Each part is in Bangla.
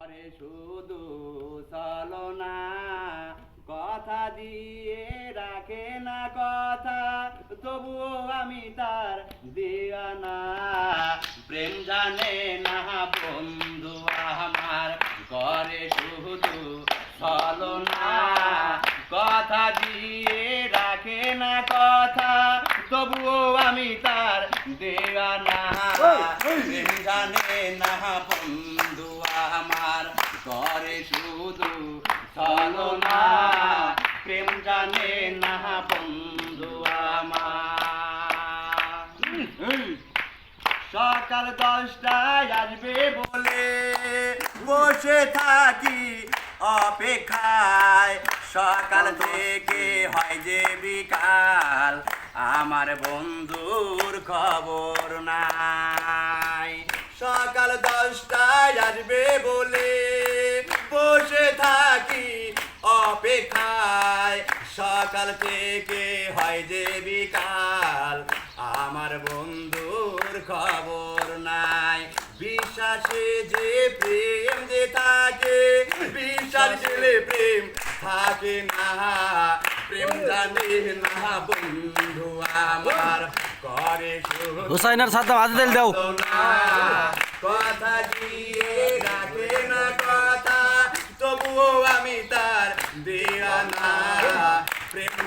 আরে শুধু চলো না কথা দিয়ে রাখে না কথা তবুও আমি তার দিয়ানা। প্রেম জানে না বন্ধু আমার করে শুধু চলো না কথা দিয়ে রাখে না কথা তবুও আমি তার দেওয়ানা প্রেম জানে না বন্ধু করে শুধু চলো না প্রেম জানে না বন্ধু আমার। সকাল দশটায় আসবে বলে বসে থাকি অপেক্ষায়। সকাল থেকে হয় যে বিকাল আমার বন্ধুর খবর নাই। সকাল দশটায় আসবে বলে সকাল থেকে হয় যে বিকাল। আমার বন্ধুর খবর নাই। বিশ্বাসে যে প্রেম যে থাকে বিশ্বাস গেলে প্রেম থাকে না। প্রেম জানে না বন্ধু আমার করে হুসাইনের সাথে তেল দাও। কথা দিয়ে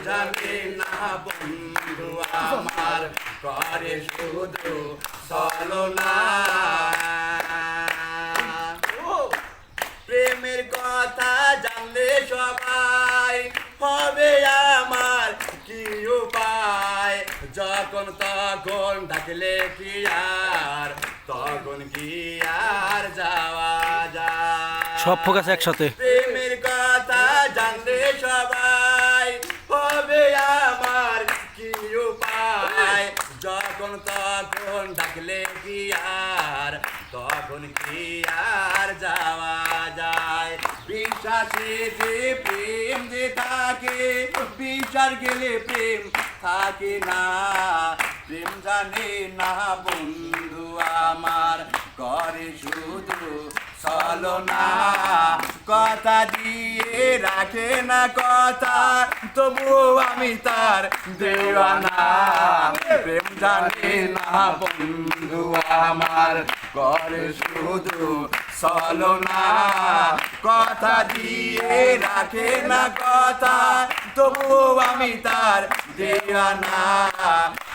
জানে না বন্ধু আমার, করে শুধু চলো না। প্রেমের কথা জানলে সবাই হবে আমার, কি উপায়? যখন তখন ডাকলে কি আর, তখন কি আর যাওয়া যায়? সব ফোকাস একসাথে। তখন ডাকলে কি আর? তখন কি আর যাওয়া যায়? বিশ্বাসে যে প্রেম যে থাকে, বিশ্বাস গেলে প্রেম থাকে না। প্রেম জানে না বন্ধু আমার, করে শুধু চলো না। কথা দিয়ে রাখে না কথা। তবুও আমি তার দেওয়ানা। প্রেম জানে না বন্ধু আমার, করে শুধু চলো না কথা দিয়ে রাখে না কথা, তবুও আমি তার দেওয়ানা।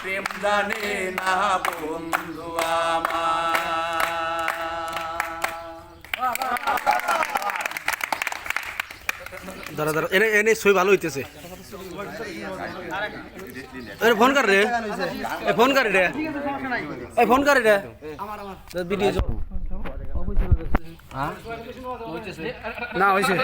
প্রেম জানে না বন্ধু আমার। দাঁড়া দাঁড়া, এনে এনে সই ভালো হইতেছে। এ ফোন কর রে। এ ফোন কর রে। এ ফোন কর রে। ভিডিও না হয়েছে।